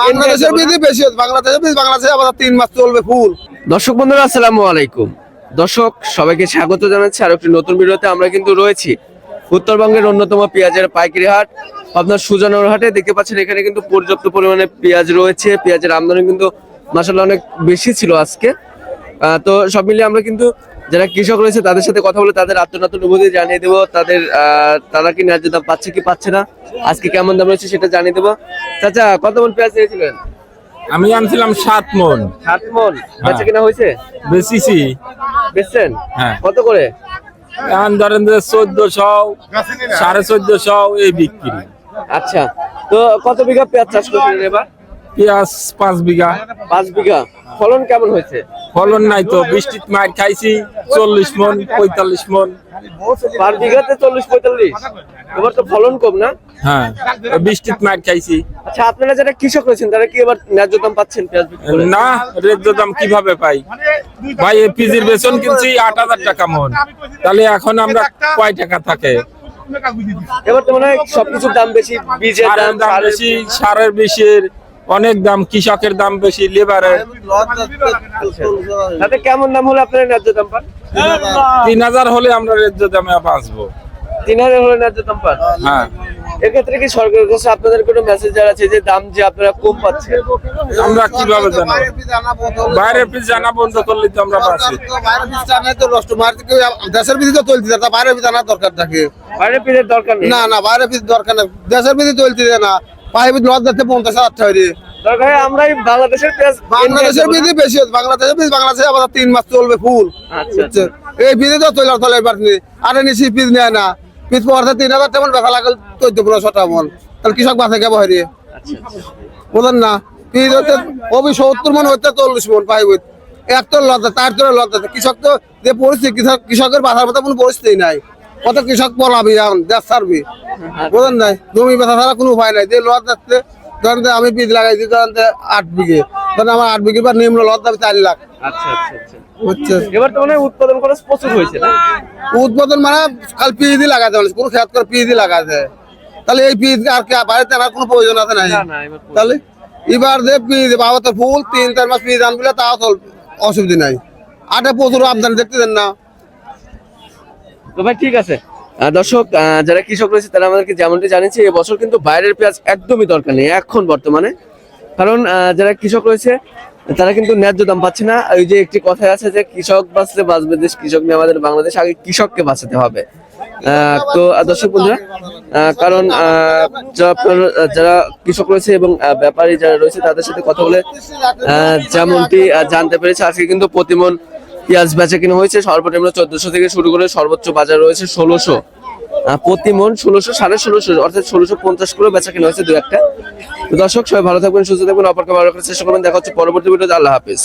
বাংলাদেশের বিধি বেশি হচ্ছে বাংলাদেশের বিধি বাংলাদেশে আবার তিন মাস চলবে ফুল। দর্শক বন্ধুরা আসসালামু আলাইকুম। দর্শক সবাইকে স্বাগত জানাচ্ছি আর একটি নতুন ভিডিওতে। আমরা কিন্তু রয়েছি উত্তরবঙ্গের অন্যতম পেঁয়াজের পাইকারি হাট। আপনার সুজানোর হাটে দেখতে পাচ্ছেন এখানে কিন্তু পর্যাপ্ত পরিমাণে পেঁয়াজ রয়েছে। পেঁয়াজের আমদানি কিন্তু মাসাল্লাহ অনেক বেশি ছিল আজকে। আহ, তো সব মিলিয়ে আমরা কিন্তু যারা কৃষক রয়েছে তাদের সাথে কথা বলে তাদের আত্মনাত্ম অনুভূতি জানিয়ে দেবো। তাদের তারা কি ন্যায্য দাম পাচ্ছে কি পাচ্ছে না আজকে কেমন দাম রয়েছে সেটা জানিয়ে দেবো। চাচা কত মন পেঁয়াজ দিয়েছিলেন আমি আনছিলাম সাত মন। সাত মন। বেচা কিনা হয়েছে? বেশিছি বেচছেন? হ্যাঁ। কত করে? এখন ধরেন যে চোদ্দশো সাড়ে চোদ্দশো এই বিক্রি। আচ্ছা তো কত বিঘা পেঁয়াজ চাষ করছিলেন এবার? পেঁয়াজ পাঁচ বিঘা। পাঁচ বিঘা। ফলন কেমন হয়েছে? ফলন নাই তো বৃষ্টির মার খাইছি চল্লিশ মন পঁয়তাল্লিশ মন। পার বিঘাতে চল্লিশ পঁয়তাল্লিশ? এবার তো ফলন কম না? হ্যাঁ বৃষ্টির মার খাইছি। আচ্ছা আপনারা যারা কৃষক রয়েছেন তারা কি এবার ন্যায্য দাম পাচ্ছেন? না দাম কীভাবে পাই? ভাই এই পিজির বেতন কিনছি আট হাজার টাকা মন। তাহলে এখন আমরা কয় টাকা থাকে? এবার তো মনে হয় সবকিছুর দাম বেশি বীজের সারের দাম সারের- বেশি সারের বেশির অনেক দাম কৃষকের দাম বেশি লেবারের। তাতে কেমন দাম হলে আপনারা ন্যায্য দাম পান? তিন হাজার হলে আমরা রেদ্য দামে বাঁচবো। তিন হাজার হলে ন্যায্য দাম পান? হ্যাঁ। এক্ষেত্রে কি সরকারের কাছে আপনাদের কোনো মেসেজ আছে যে দাম যে আপনারা কম পাচ্ছেন? আমরা কীভাবে জানাব? বাইরের পিস জানা বন্ধ করলে তো আমরা বাঁচি। দেশের বিধি তো চলছে না বাইরের বিধি আনার দরকার থাকে। বাইরে পিজের দরকার না না বাইরের বিধি দরকার না দেশের বিধি চলছে না। লস যাচ্ছে পঞ্চাশ হাজার টাকা দরকার আমরাই বাংলাদেশের পেঁয়াজ বাংলাদেশের বিধি বেশি হচ্ছে বাংলাদেশের বিধি বাংলাদেশে আবার তিন মাস চলবে ফুল। আচ্ছা এই তো চলে এবার নি। নেয় পড়তে তিন হাজার টাকা বেচা লাগল চোদ্দ পনেরো টাকা মন। তাহলে কৃষক বাসে আচ্ছা না? পিস হচ্ছে অবি সত্তর মন হচ্ছে চল্লিশ মন পাইব এক তো লজ্জা তার তো লজ্জা কৃষক তো যে পরিস্থিতি কৃষক কৃষকের বাধার মতো কোনো পরিস্থিতি নাই। কত কৃষক পলাবি এখন? দেশ ছাড়বি? বুঝলেন নাই? জমি বেচা ছাড়া কোনো উপায় নাই। যে লজ যাচ্ছে ধরেন আমি বীজ লাগাইছি ধরেন আট বিঘে। ধরেন আমার আট বিঘে বা নিম্ন লজ যাবে চার লাখ। আচ্ছা আচ্ছা আচ্ছা। এবার তো মনে উৎপাদন খরচ প্রচুর হয়েছে না? উদ্বোধন মানে কাল পিএইচডি লাগাতে হবে কোনো খেয়াল করে পিএইচডি লাগাতে তাহলে এই পিএইচডি আর কি বাড়িতে আনার কোনো প্রয়োজন আছে নাই। তাহলে এবার যে পিএইচডি বাবা তো ফুল তিন চার মাস পিএইচডি আনবিলে তাও অসুবিধা নাই। আটে প্রচুর আমদানি দেখতে দেন না? ভাই, ঠিক আছে। দর্শক যারা কৃষক রয়েছে, তারা আমাদেরকে যেমনটি জানিয়েছে এবছর কিন্তু বাইরের পেঁয়াজ একদমই দরকার নেই, এখন বর্তমানে। কারণ যারা কৃষক রয়েছে, তারা কিন্তু ন্যায্য দাম পাচ্ছে না। ওই যে একটি কথা আছে যে, কৃষক বাঁচলে বাঁচবে, দেশ কৃষক নিয়ে আমাদের বাংলাদেশ, আগে কৃষককে বাঁচাতে হবে। তো দর্শক বন্ধুরা কারণ যারা কৃষক রয়েছে এবং ব্যাপারী যারা রয়েছে, তাদের সাথে কথা বলে যেমনটি জানতে পেরেছে, আজকে কিন্তু প্রতিমন পেঁয়াজ বেচা কিনা হয়েছে। সর্বনিম্ন চোদ্দশো থেকে শুরু করে সর্বোচ্চ বাজার রয়েছে ষোলোশো। প্রতি মন ষোলোশো, সাড়ে ষোলোশো, অর্থাৎ ষোলোশো পঞ্চাশ করে বেচা কিনা হয়েছে দু একটা। দর্শক, সবাই ভালো থাকবেন, সুস্থ থাকবেন, অপরকে ভালো রাখার চেষ্টা করবেন। দেখা হচ্ছে পরবর্তী ভিডিওতে। আল্লাহ হাফিজ।